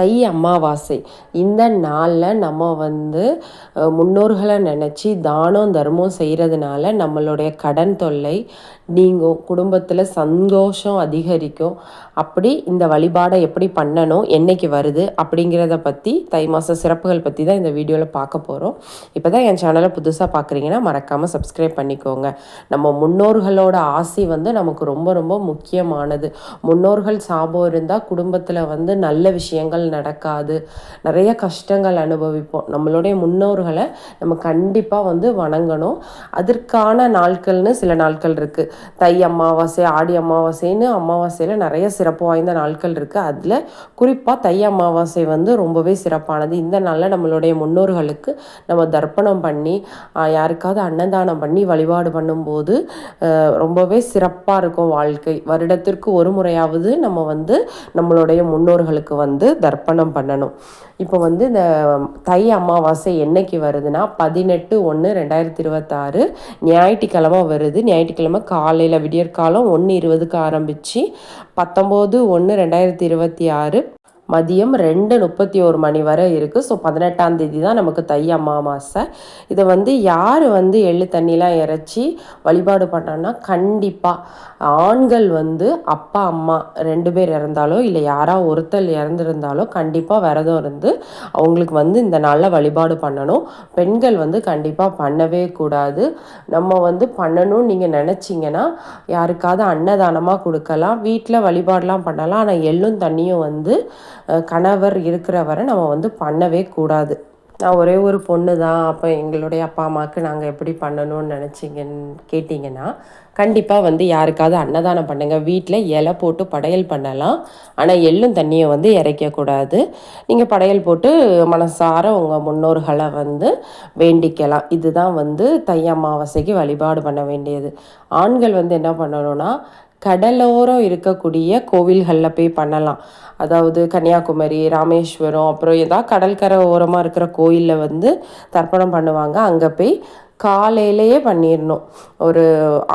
தை அமாவாசை. இந்த நாளில் நம்ம வந்து முன்னோர்களை நினச்சி தானம் தர்மம் செய்கிறதுனால நம்மளுடைய கடன் தொல்லை நீங்கும் குடும்பத்தில் சந்தோஷம் அதிகரிக்கும். அப்படி இந்த வழிபாடை எப்படி பண்ணணும் என்னைக்கு வருது அப்படிங்கிறத பற்றி தை மாத சிறப்புகள் பற்றி தான் இந்த வீடியோவில் பார்க்க போகிறோம் இப்போ தான் என் சேனலை புதுசாக பார்க்குறீங்கன்னா மறக்காமல் சப்ஸ்கிரைப் பண்ணிக்கோங்க. நம்ம முன்னோர்களோட ஆசி வந்து நமக்கு ரொம்ப ரொம்ப முக்கியமானது. முன்னோர்கள் சாபம் இருந்தால் குடும்பத்தில் வந்து நல்ல விஷயங்கள் நடக்காது. நிறைய கஷ்டங்கள் அனுபவிப்போம். நம்மளுடைய முன்னோர்களை நம்ம கண்டிப்பாக வந்து வணங்கணும். அதற்கான நாட்கள்னு சில நாட்கள் இருக்குது தை அமாவாசை ஆடி அமாவாசைன்னு அமாவாசையில் நிறைய சிறப்பு வாய்ந்த நாட்கள் இருக்குது அதில் குறிப்பாக தை அமாவாசை வந்து ரொம்பவே சிறப்பானது. இந்த நாளில் நம்மளுடைய முன்னோர்களுக்கு நம்ம தர்ப்பணம் பண்ணி யாருக்காவது அன்னதானம் பண்ணி வழிபாடு பண்ணும்போது ரொம்பவே சிறப்பாக இருக்கும் வாழ்க்கை. வருடத்திற்கு ஒரு முறையாவது நம்ம வந்து நம்மளுடைய முன்னோர்களுக்கு வந்து தர்ப்பணம் பண்ணணும். இப்போ வந்து இந்த தை அமாவாசை என்னைக்கு வருதுன்னா பதினெட்டு ஒன்று ரெண்டாயிரத்தி இருபத்தாறு ஞாயிற்றுக்கிழமை வருது. ஞாயிற்றுக்கிழமை காலையில் விடியற்காலம் ஒன்று இருபதுக்கு ஆரம்பித்து பத்தொம்போது ஒன்று ரெண்டாயிரத்தி இருபத்தி ஆறு மதியம் ரெண்டு முப்பத்தி ஒரு மணி வரை இருக்குது ஸோ பதினெட்டாம் தேதி தான் நமக்கு தை அமாவாசை. இதை வந்து யார் வந்து எள்ளு தண்ணிலாம் இறச்சி வழிபாடு பண்ணோன்னா கண்டிப்பாக ஆண்கள் வந்து அப்பா அம்மா ரெண்டு பேர் இறந்தாலோ இல்லை யாராவது ஒருத்தர் இறந்துருந்தாலோ கண்டிப்பாக விரதம் இருந்து அவங்களுக்கு வந்து இந்த நாளில் வழிபாடு பண்ணணும். பெண்கள் வந்து கண்டிப்பாக பண்ணவே கூடாது. நம்ம வந்து பண்ணணும்னு நீங்கள் நினச்சிங்கன்னா யாருக்காவது அன்னதானமாக கொடுக்கலாம். வீட்டில் வழிபாடெலாம் பண்ணலாம். ஆனால் எள்ளும் தண்ணியும் வந்து கணவர் இருக்கிற வரை நம்ம வந்து பண்ணவே கூடாது. நான் ஒரே ஒரு பொண்ணு தான் அப்போ எங்களுடைய அப்பா அம்மாவுக்கு நாங்கள் எப்படி பண்ணணும்னு நினச்சிங்கன்னு கேட்டிங்கன்னா கண்டிப்பாக வந்து யாருக்காவது அன்னதானம் பண்ணுங்கள் வீட்டில் இலை போட்டு படையல் பண்ணலாம். ஆனால் எள்ளும் தண்ணியை வந்து இறைக்கக்கூடாது நீங்கள் படையல் போட்டு மனசார உங்கள் முன்னோர்களை வந்து வேண்டிக்கலாம். இதுதான் வந்து தை அமாவாசைக்கு வழிபாடு பண்ண வேண்டியது. ஆண்கள் வந்து என்ன பண்ணணும்னா கடலோரம் இருக்கக்கூடிய கோவில்களில் போய் பண்ணலாம். அதாவது கன்னியாகுமரி ராமேஸ்வரம் அப்புறம் ஏதாவது கடற்கரை ஓரமாக இருக்கிற கோயிலில் வந்து தர்ப்பணம் பண்ணுவாங்க. அங்கே போய் காலையிலேயே பண்ணிடணும் ஒரு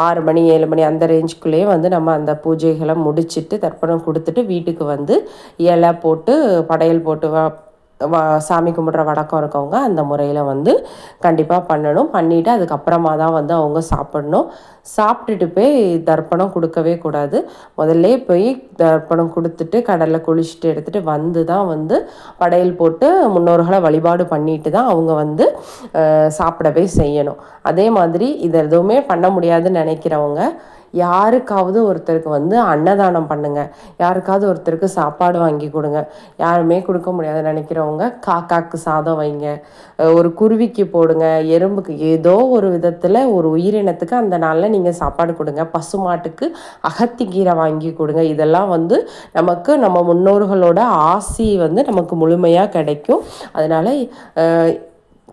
ஆறு மணி ஏழு மணி அந்த ரேஞ்சுக்குள்ளேயே வந்து நம்ம அந்த பூஜைகளை முடிச்சுட்டு தர்ப்பணம் கொடுத்துட்டு வீட்டுக்கு வந்து இலை போட்டு படையல் போட்டு சாமி கும்பிட்ற வழக்கம் இருக்கவங்க அந்த முறையில் வந்து கண்டிப்பாக பண்ணணும். பண்ணிவிட்டு அதுக்கப்புறமா தான் வந்து அவங்க சாப்பிடணும். சாப்பிட்டுட்டு போய் தர்ப்பணம் கொடுக்கவே கூடாது. முதல்ல போய் தர்ப்பணம் கொடுத்துட்டு கடலில் குளிச்சுட்டு எடுத்துகிட்டு வந்து தான் வந்து படையல் போட்டு முன்னோர்களை வழிபாடு பண்ணிட்டு தான் அவங்க வந்து சாப்பிடவே செய்யணும். அதே மாதிரி இது எதுவுமே பண்ண முடியாதுன்னு நினைக்கிறவங்க யாருக்காவது ஒருத்தருக்கு வந்து அன்னதானம் பண்ணுங்கள் யாருக்காவது ஒருத்தருக்கு சாப்பாடு வாங்கி கொடுங்க. யாருமே கொடுக்க முடியாது நினைக்கிறவங்க காக்காக்கு சாதம் வைங்க. ஒரு குருவிக்கு போடுங்க. எறும்புக்கு ஏதோ ஒரு விதத்தில் ஒரு உயிரினத்துக்கு அந்த நாளில் நீங்கள் சாப்பாடு கொடுங்க. பசுமாட்டுக்கு மாட்டுக்கு அகத்திக்கீரை வாங்கி கொடுங்க. இதெல்லாம் வந்து நமக்கு நம்ம முன்னோர்களோட ஆசி வந்து நமக்கு முழுமையாக கிடைக்கும். அதனால்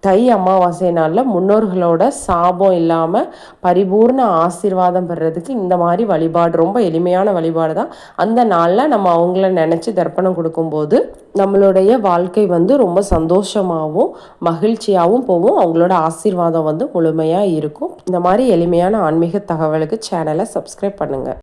தை அமாவாசை நாளில் முன்னோர்களோட சாபம் இல்லாமல் பரிபூர்ண ஆசீர்வாதம் பெறுறதுக்கு இந்த மாதிரி வழிபாடு ரொம்ப எளிமையான வழிபாடு தான். அந்த நாளில் நம்ம அவங்கள நினச்சி தர்ப்பணம் கொடுக்கும்போது நம்மளுடைய வாழ்க்கை வந்து ரொம்ப சந்தோஷமாகவும் மகிழ்ச்சியாகவும் போகும். அவங்களோட ஆசீர்வாதம் வந்து முழுமையாக இருக்கும். இந்த மாதிரி எளிமையான ஆன்மீக தகவலுக்கு சேனலை சப்ஸ்கிரைப் பண்ணுங்கள்